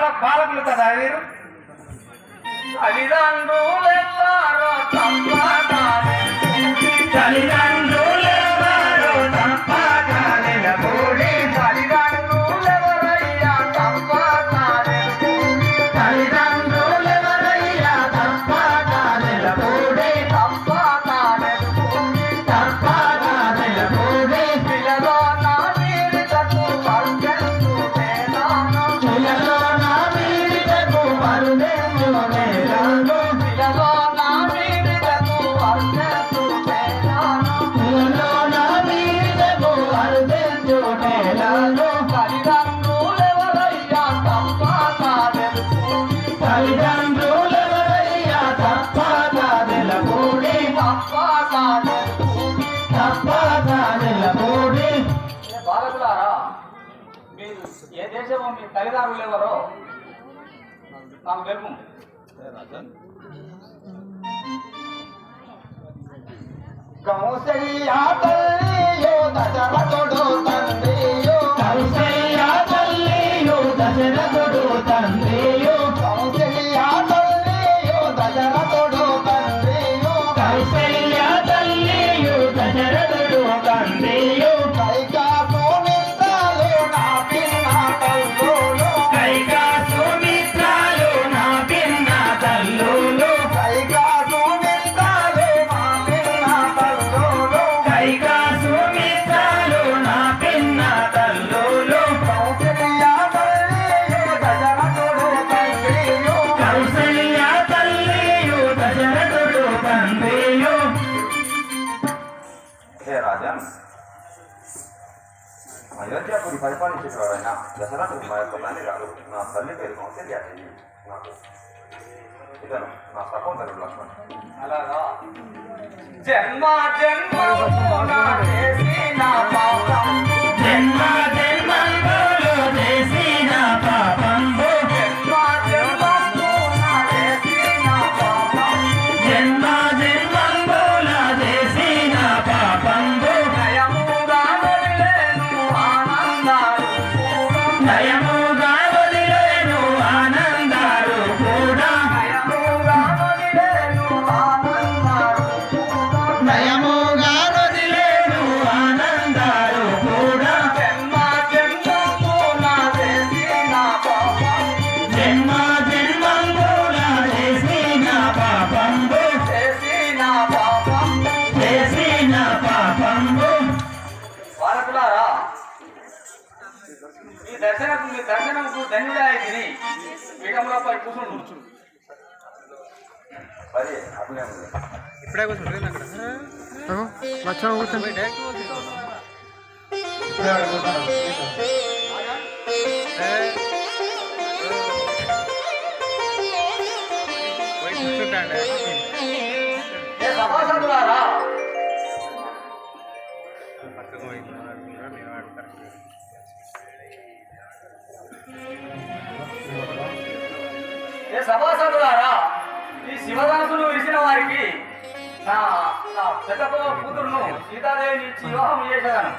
బాల బాలకులు కదా వీరు? తల్లిదండ్రులెవ్వరో తప్పగానే బాలకులారా మీరు ఏ దేశమో మీ తల్లిదండ్రులు ఎవరో నాకు తెలుపు. కౌసల్యా కౌసల్యా తల్లియు దశరథుడు తండ్రియో రాజా అయోధ్యపురి పరిపాలించేవాడైన దశరథుడు మా యొక్క తండ్రి గారు నా తల్లి పేరు కౌశల్యాదేవి నాకు ఇతను నా సహోదరుడు లక్ష్మణ్ అలాగా జన్మ జన్మ జన్మమున చేసిన పాపం జన్మ పాపం మీ దర్శనకు మీ దర్శనకు ధన్యుడాయి తిని పీఠంలోపై కూర్చుండు ఇప్పుడే కూర్చుంటుంది అక్కడ? వచ్చా కూర్చోండి. డైరెక్ట్ సభాసదులారా? ఆడతారు ఏ సభాసదులారా ఈ శివదాసును విరిచిన వారికి నా నా పెద్ద కూతురును సీతాదేవిని ఇచ్చి వివాహం చేసేదాను